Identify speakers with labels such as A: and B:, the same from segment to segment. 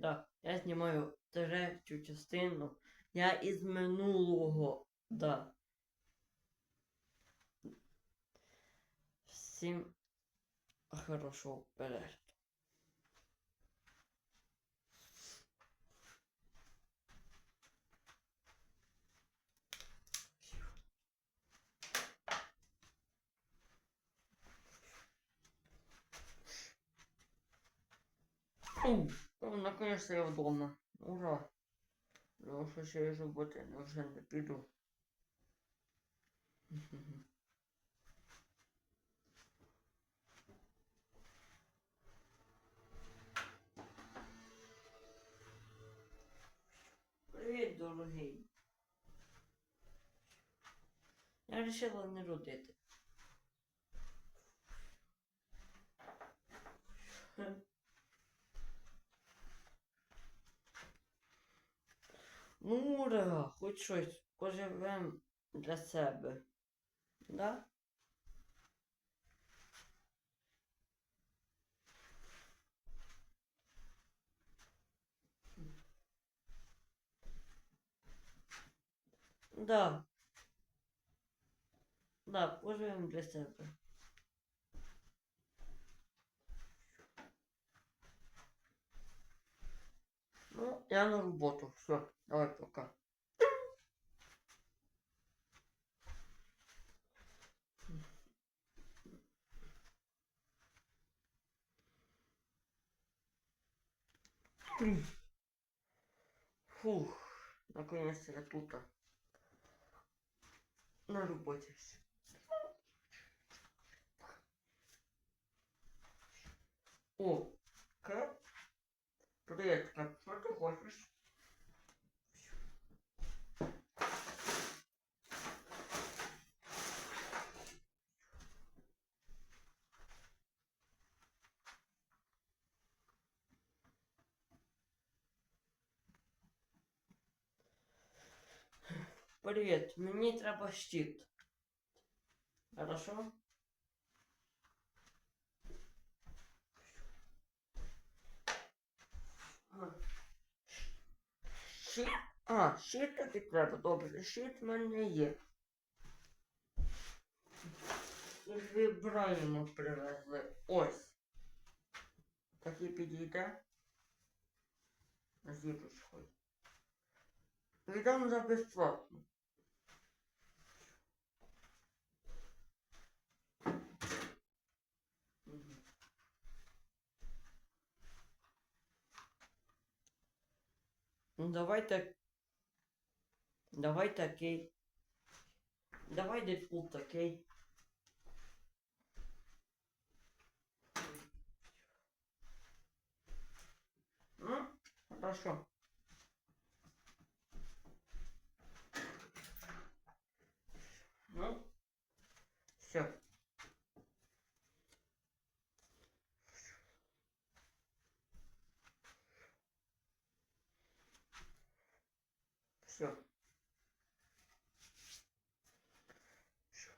A: да. Я знімаю третю частину. Я із минулого, да. Всім хорошого перегляду. Фу, ну, наконец-то я вдома. Ура. Потому що через роботи я вже не піду. Привіт, дорогий. Я вирішила не родити. Ура, хоч щось поживем для себе. Да? Да. Да, поживем для себе. Я на роботу. Все, давай пока. Фух, наконец-то я тут. На работе. О, Кэп? Привет, что ты хочешь? Привет, мені треба щит. Хорошо? Щит? А, таки треба, добре. Щит в мене є. Із привезли. Ось. Такі підійде. З Відомо за безплатно. Давай так. Давай такий. Давай Дедпул такий. Ну, хорошо.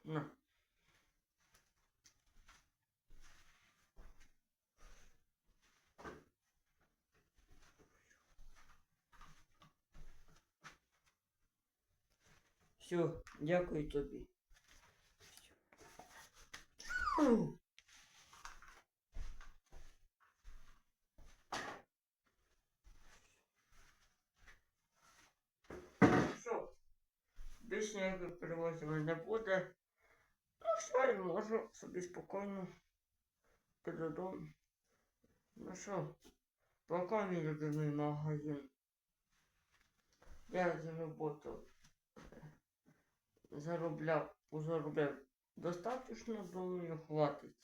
A: На. Все, дякую тобі. Все. Більше ніяких перевозів не буде. Ну, все, я можу собі спокійно йти додому. Ну що, пока мій любимий магазин. Я за роботу е, заробляв, заробляв достаточно, думаю, хватить.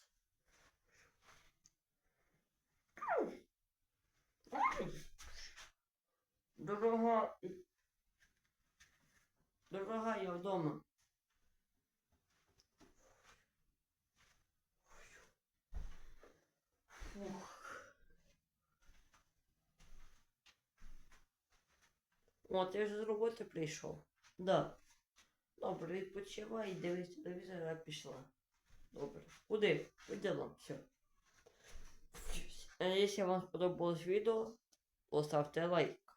A: Дорога, дорога я вдома. Фух. О, я вже з роботи прийшов. Да. Добре, відпочивай, дивись телевізор, я пішла. Добре. Куди? По ділам, все. Е, Якщо вам сподобалось відео, поставте лайк.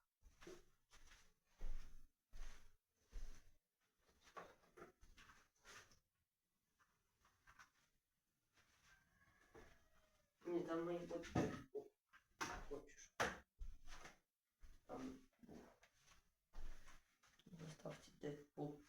A: Ні, там. О, Хочеш. Там. Доставьте Дедпул.